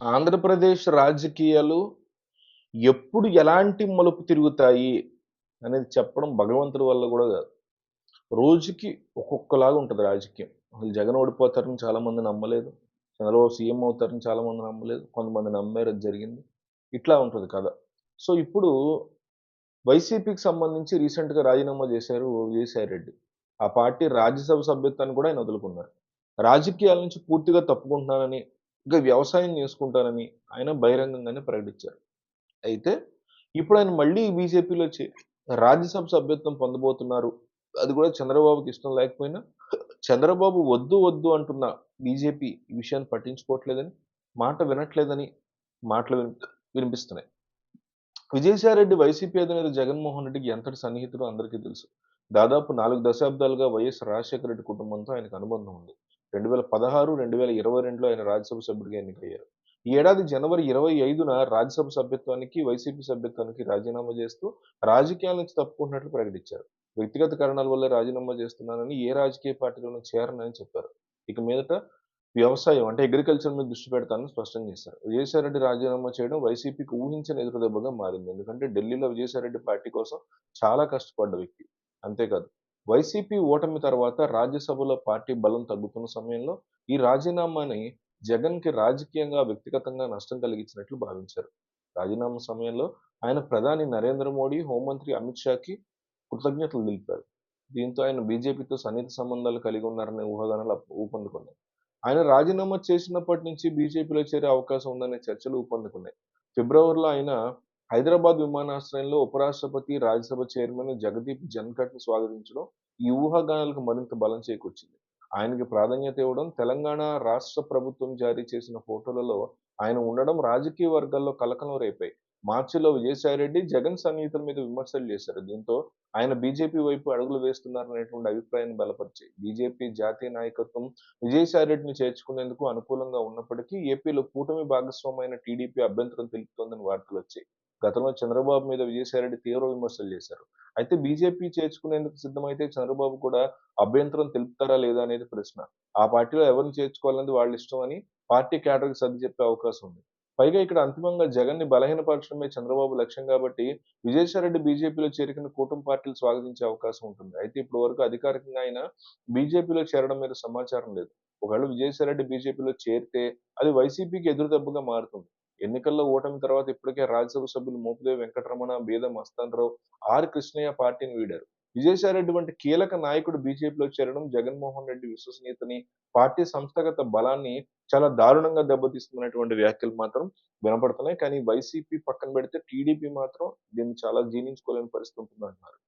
ఆంధ్రప్రదేశ్ రాజకీయాలు ఎప్పుడు ఎలాంటి మలుపు తిరుగుతాయి అనేది చెప్పడం భగవంతుడి వల్ల కూడా కాదు. రోజుకి ఒక్కొక్కలాగా ఉంటుంది రాజకీయం. అసలు జగన్ ఓడిపోతారని చాలామంది నమ్మలేదు. చంద్రబాబు సీఎం అవుతారని చాలామంది నమ్మలేదు. కొంతమంది నమ్మారు అది జరిగింది. ఇట్లా ఉంటుంది కథ. సో ఇప్పుడు వైసీపీకి సంబంధించి రీసెంట్గా రాజీనామా చేశారు విజయసాయి రెడ్డి ఆ పార్టీ రాజ్యసభ సభ్యత్వాన్ని కూడా ఆయన వదులుకున్నారు. రాజకీయాల నుంచి పూర్తిగా తప్పుకుంటున్నానని ఇంకా వ్యవసాయం చేసుకుంటానని ఆయన బహిరంగంగానే ప్రకటించారు. అయితే ఇప్పుడు ఆయన మళ్ళీ బీజేపీలో వచ్చి రాజ్యసభ సభ్యత్వం పొందబోతున్నారు. అది కూడా చంద్రబాబుకి ఇష్టం లేకపోయినా చంద్రబాబు వద్దు వద్దు అంటున్న బీజేపీ ఈ విషయాన్ని పట్టించుకోవట్లేదని మాట వినట్లేదని మాటలు విని వినిపిస్తున్నాయి. విజయసాయిరెడ్డి వైసీపీ అధినేత జగన్మోహన్ రెడ్డికి ఎంతటి సన్నిహితుడు అందరికీ తెలుసు. దాదాపు నాలుగు దశాబ్దాలుగా వైఎస్ రాజశేఖర రెడ్డి కుటుంబంతో ఆయనకు అనుబంధం ఉంది. రెండు వేల పదహారు రెండు వేల ఇరవై రెండులో ఆయన రాజ్యసభ సభ్యుడిగా ఎన్నికయ్యారు. ఈ ఏడాది జనవరి ఇరవై ఐదున రాజ్యసభ సభ్యత్వానికి వైసీపీ సభ్యత్వానికి రాజీనామా చేస్తూ రాజకీయాల నుంచి తప్పుకుంటున్నట్లు ప్రకటించారు. వ్యక్తిగత కారణాల వల్ల రాజీనామా చేస్తున్నానని ఏ రాజకీయ పార్టీలోనూ చేరనని చెప్పారు. ఇక మీదట వ్యవసాయం అంటే అగ్రికల్చర్ మీద దృష్టి పెడతానని స్పష్టం చేశారు. విజయసాయిరెడ్డి రాజీనామా చేయడం వైసీపీకి ఊహించని ఎదురుదెబ్బగా మారింది. ఎందుకంటే ఢిల్లీలో విజయసాయిరెడ్డి పార్టీ కోసం చాలా కష్టపడ్డ వ్యక్తి. అంతేకాదు వైసీపీ ఓటమి తర్వాత రాజ్యసభలో పార్టీ బలం తగ్గుతున్న సమయంలో ఈ రాజీనామాని జగన్కి రాజకీయంగా వ్యక్తిగతంగా నష్టం కలిగించినట్లు భావించారు. రాజీనామా సమయంలో ఆయన ప్రధాని నరేంద్ర మోడీ హోంమంత్రి అమిత్ షాకి కృతజ్ఞతలు తెలిపారు. దీంతో ఆయన బీజేపీతో సన్నిహిత సంబంధాలు కలిగి ఉన్నారనే ఊహాగానాలు ఊపందుకున్నాయి. ఆయన రాజీనామా చేసినప్పటి నుంచి బీజేపీలో చేరే అవకాశం ఉందనే చర్చలు ఊపందుకున్నాయి. ఫిబ్రవరిలో ఆయన హైదరాబాద్ విమానాశ్రయంలో ఉపరాష్ట్రపతి రాజ్యసభ చైర్మన్ జగదీప్ జన్కట్ను స్వాగతించడం ఈ ఊహాగానాలకు మరింత బలం చేకూర్చింది. ఆయనకి ప్రాధాన్యత ఇవ్వడం తెలంగాణ రాష్ట్ర ప్రభుత్వం జారీ చేసిన ఫోటోలలో ఆయన ఉండడం రాజకీయ వర్గాల్లో కలకలం రేపాయి మార్చిలో విజయసాయిరెడ్డి జగన్ సన్నిహితుల మీద విమర్శలు చేశారు. దీంతో ఆయన బీజేపీ వైపు అడుగులు వేస్తున్నారనేటువంటి అభిప్రాయాన్ని బలపరిచాయి. బీజేపీ జాతీయ నాయకత్వం విజయసాయిరెడ్డిని చేర్చుకునేందుకు అనుకూలంగా ఉన్నప్పటికీ ఏపీలో కూటమి భాగస్వామైన టీడీపీ అభ్యంతరం తెలుపుతోందని వార్తలు వచ్చాయి. గతంలో చంద్రబాబు మీద విజయసాయిరెడ్డి తీవ్ర విమర్శలు చేశారు. అయితే బీజేపీ చేర్చుకునేందుకు సిద్ధమైతే చంద్రబాబు కూడా అభ్యంతరం తెలుపుతారా లేదా అనేది ప్రశ్న. ఆ పార్టీలో ఎవరిని చేర్చుకోవాలనేది వాళ్ళ ఇష్టం అని పార్టీ క్యాడర్కి సర్ది చెప్పే అవకాశం ఉంది. పైగా ఇక్కడ అంతిమంగా జగన్ని బలహీనపరచడమే చంద్రబాబు లక్ష్యం కాబట్టి విజయసాయిరెడ్డి బీజేపీలో చేరికను కూటమి పార్టీలు స్వాగతించే అవకాశం ఉంటుంది. అయితే ఇప్పటి వరకు అధికారికంగా ఆయన బీజేపీలో చేరడం మీద సమాచారం లేదు. ఒకవేళ విజయసాయిరెడ్డి బీజేపీలో చేరితే అది వైసీపీకి ఎదురుదెబ్బగా మారుతుంది. ఎన్నికల్లో ఓటమి తర్వాత ఇప్పటికే రాజ్యసభ సభ్యులు మోపిదేవి వెంకటరమణ బీదం మస్తాన్రావు ఆర్ కృష్ణయ్య పార్టీని వీడారు. విజయసాయిరెడ్డి వంటి కీలక నాయకుడు బీజేపీలో చేరడం జగన్మోహన్ రెడ్డి విశ్వసనీయతని పార్టీ సంస్థాగత బలాన్ని చాలా దారుణంగా దెబ్బతీస్తున్నటువంటి వ్యాఖ్యలు మాత్రం వినపడుతున్నాయి. కానీ వైసీపీ పక్కన పెడితే టీడీపీ మాత్రం దీన్ని చాలా జీర్ణించుకోలేని పరిస్థితి ఉంటుందంటున్నారు.